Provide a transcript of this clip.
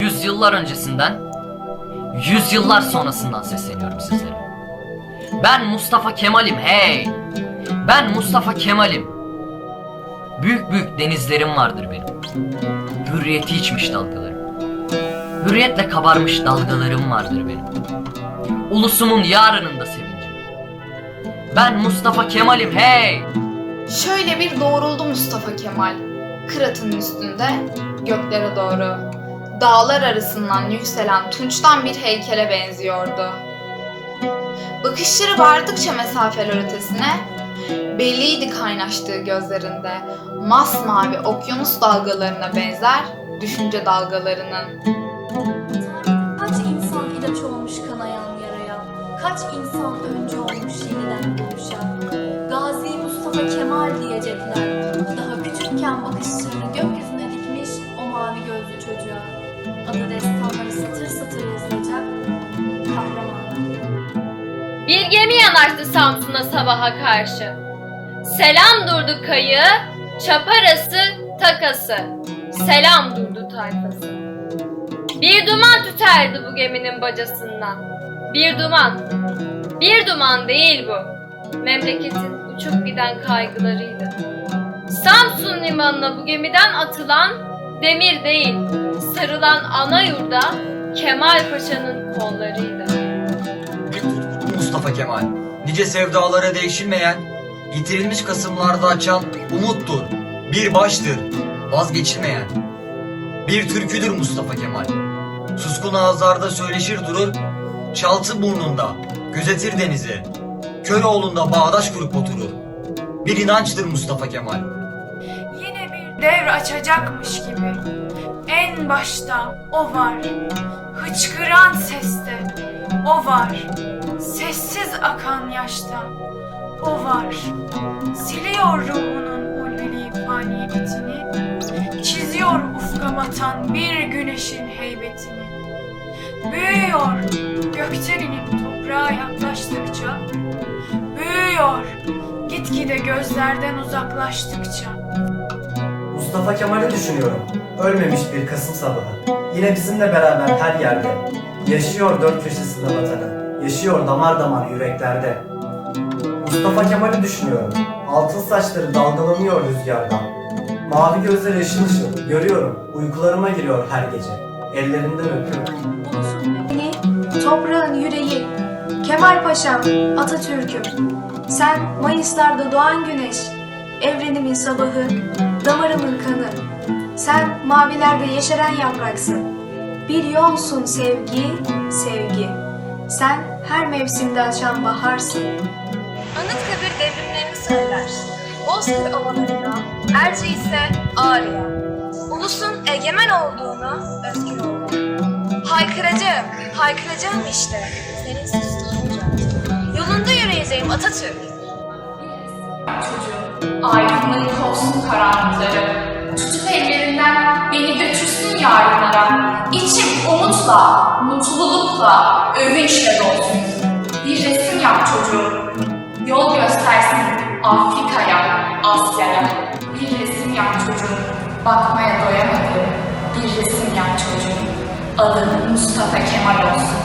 Yüzyıllar öncesinden, yüzyıllar sonrasından sesleniyorum sizlere. Ben Mustafa Kemal'im hey! Ben Mustafa Kemal'im. Büyük büyük denizlerim vardır benim. Hürriyeti içmiş dalgalarım. Hürriyetle kabarmış dalgalarım vardır benim. Ulusumun yarınında sevincim. Ben Mustafa Kemal'im hey! Şöyle bir doğruldu Mustafa Kemal. Kırat'ın üstünde göklere doğru. Dağlar arasından yükselen tunçtan bir heykele benziyordu. Bakışları vardıkça mesafeler ötesine, belliydi kaynaştığı gözlerinde. Masmavi okyanus dalgalarına benzer düşünce dalgalarının. Kaç insan ilaç olmuş kanayan yaraya, kaç insan önce olmuş yeniden doğuşa. Gemi yanaştı Samsun'a sabaha karşı. Selam durdu kayı, çaparası, takası. Selam durdu tayfası. Bir duman tüterdi bu geminin bacasından. Bir duman. Bir duman değil bu. Memleketin uçup giden kaygılarıydı. Samsun limanına bu gemiden atılan demir değil, sarılan ana yurda Kemal Paşa'nın kollarıydı. Mustafa Kemal. Nice sevdalara değişilmeyen, yitirilmiş kasımlarda açan umuttur. Bir baştır, vazgeçilmeyen. Bir türküdür Mustafa Kemal. Suskun ağızlarda söyleşir durur, çaltı burnunda, gözetir denizi. Köroğlu'nda bağdaş kurup oturur. Bir inançtır Mustafa Kemal. Yine bir devr açacakmış gibi. En başta o var. Hıçkıran seste o var. Sessiz akan yaşta o var. Siliyor ruhunun ulvili faniyetini. Çiziyor ufka batan bir güneşin heybetini. Büyüyor gökten inip toprağa yaklaştıkça. Büyüyor gitgide gözlerden uzaklaştıkça. Mustafa Kemal'i düşünüyorum. Ölmemiş bir Kasım sabahı. Yine bizimle beraber her yerde. Yaşıyor dört köşesinde vatanı. Yaşıyor damar damar yüreklerde. Mustafa Kemal'i düşünüyorum. Altın saçları dalgalanıyor rüzgardan. Mavi gözleri ışıl ışıl. Görüyorum. Uykularıma giriyor her gece. Ellerinden öpüyorum. Beni, toprağın yüreği, Kemal Paşam, Atatürk'üm. Sen Mayıslarda doğan güneş, evrenimin sabahı, damarımın kanı. Sen mavilerde yeşeren yapraksın. Bir yolsun sevgi, sevgi. Sen her mevsimde açan baharsın. Anıtkabir devrimlerini söyler. Bozkır ovalarına, Erce ise Ağrı'ya. Ulusun egemen olduğunu, özgür olduğunu. Haykıracağım, haykıracağım işte. Seninsiz tutunacağım. Yolunda yürüyeceğim Atatürk. Aydınlık olsun karanlıkları. Tutup ellerinden beni götürsün yarınlara. Umutla, mutlulukla, övünçle dolsun. Bir resim yap çocuğum. Yol göstersin Afrika'ya, Asya'ya. Bir resim yap çocuğum. Bakmaya doyamadı. Bir resim yap çocuğum. Adın Mustafa Kemal olsun.